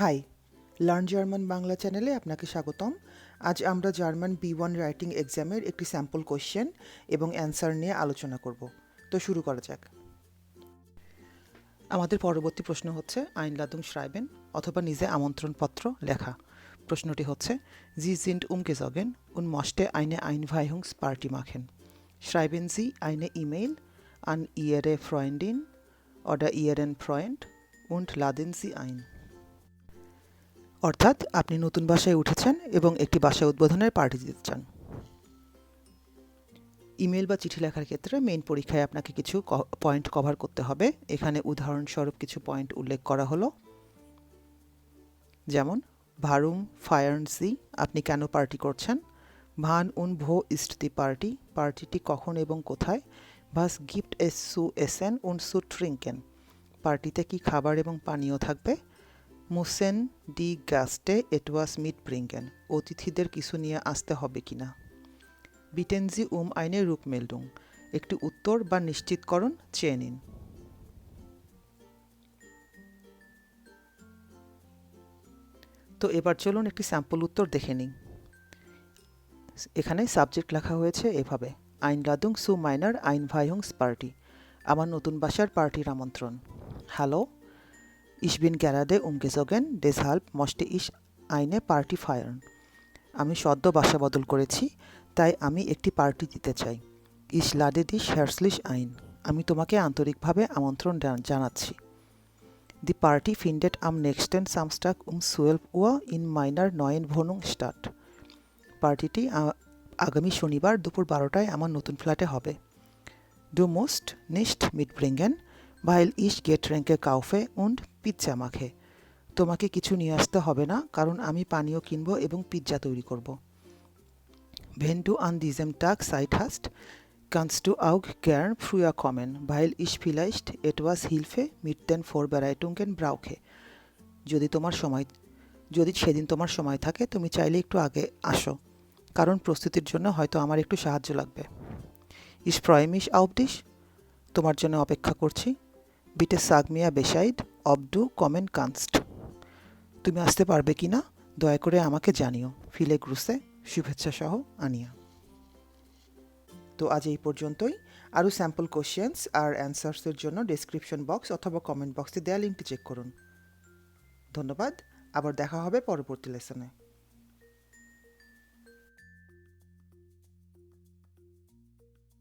High learn German Bangla চ্যানেলে আপনাকে স্বাগতম। আজ আমরা জার্মান বি ওয়ান রাইটিং এক্সামের একটি স্যাম্পল কোশ্চেন এবং অ্যান্সার নিয়ে আলোচনা করব। তো শুরু করা যাক। আমাদের পরবর্তী প্রশ্ন হচ্ছে আইন লাদুং শ্রাইবেন অথবা নিজে আমন্ত্রণপত্র লেখা। প্রশ্নটি হচ্ছে জি জিন্ড উমকে জগেন উন মস্টে আইনে আইনভাইহুংস পার্টি মাখেন schreiben Sie eine E-Mail an Ihre Freundin oder Ihren Freund und laden Sie ein. অর্থাৎ আপনি নতুন বাসায় উঠেছেন এবং একটি বাসা উদ্বোধনের পার্টি দিতে চান। ইমেল বা চিঠি লেখার ক্ষেত্রে মেইন পরীক্ষায় আপনাকে কিছু পয়েন্ট কভার করতে হবে। এখানে উদাহরণস্বরূপ কিছু পয়েন্ট উল্লেখ করা হলো। যেমন, ভারুম ফায়ার্নসি আপনি কেন পার্টি করছেন? ভান উন ভো ইস্ট দি পার্টি, পার্টিটি কখন এবং কোথায়? ভাস গিফট এস সু এসেন উন সু ট্রিঙ্কেন, পার্টিতে কি খাবার এবং পানীয় থাকবে? মুসেন ডি গ্যাস্টে এটওয়াস মিট ব্রিঙ্গেন, অতিথিদের কিছু নিয়ে আসতে হবে কিনা বিটেনজি উম আইনে রূপ মেলডুং, একটি উত্তর বা নিশ্চিতকরণ চেয়ে নিন। তো এবার চলুন একটি স্যাম্পল উত্তর দেখে নিই। এখানে সাবজেক্ট লেখা হয়েছে এভাবে, আইন লাদুং সু মাইনার আইন ভাইহুংস পার্টি, আমার নতুন বাসার পার্টির আমন্ত্রণ। হ্যালো? ইশ বিন গ্যারাদে উমগেজোগেন ডেসহাল্প মস্টে ইশ আইনে পার্টি ফায়ার্ন। আমি সদ্য বাসা বদল করেছি, তাই আমি একটি পার্টি দিতে চাই। ইশ লাদে দিস হেয়ারসলিশ আইন। আমি তোমাকে আন্তরিকভাবে আমন্ত্রণ জানাচ্ছি। দি পার্টি ফিন্ডেড আম নেক্সটেন সামস্টাক উম সুয়েলভ ওয়া ইন মাইনার নয়েন ভনুং স্টার্ট। পার্টিটি আগামী শনিবার দুপুর বারোটায় আমার নতুন ফ্ল্যাটে হবে। ডু মোস্ট নিস্ট মিট ব্রিঙ্গেন। ভাইল ইশ গেট র্যাঙ্কে কাউফে উন্ড পিৎজা মাখে। তোমাকে কিছু নিয়ে আসতে হবে না কারণ আমি পানীয় কিনবো এবং পিৎজা তৈরি করব। ভেন ডু আন দিজেম টাক সাইট হাস্ট kannst du auch gern früher kommen, weil ich vielleicht etwas Hilfe mit den Vorbereitungen brauche. যদি তোমার সময় যদি সেদিন তোমার সময় থাকে তুমি চাইলে একটু আগে আসো কারণ প্রস্তুতির জন্য হয়তো আমার একটু সাহায্য লাগবে। ইস প্রয়মিশ আউবডিশ তোমার জন্য অপেক্ষা করছি। বিটে সাগমিয়া বেসাইড অবডু কমেন কানস্ট। তুমি আসতে পারবে কি না, দয়া করে আমাকে জানিও। ফিলে গ্রুসে, শুভেচ্ছা সহ আনিয়া। তো আজ এই পর্যন্তই। আরও স্যাম্পল কোশ্চেন্স আর অ্যান্সার্সের জন্য ডেসক্রিপশন বক্স অথবা কমেন্ট বক্সে দেওয়া লিঙ্কটি চেক করুন। ধন্যবাদ। আবার দেখা হবে পরবর্তী লেসনে।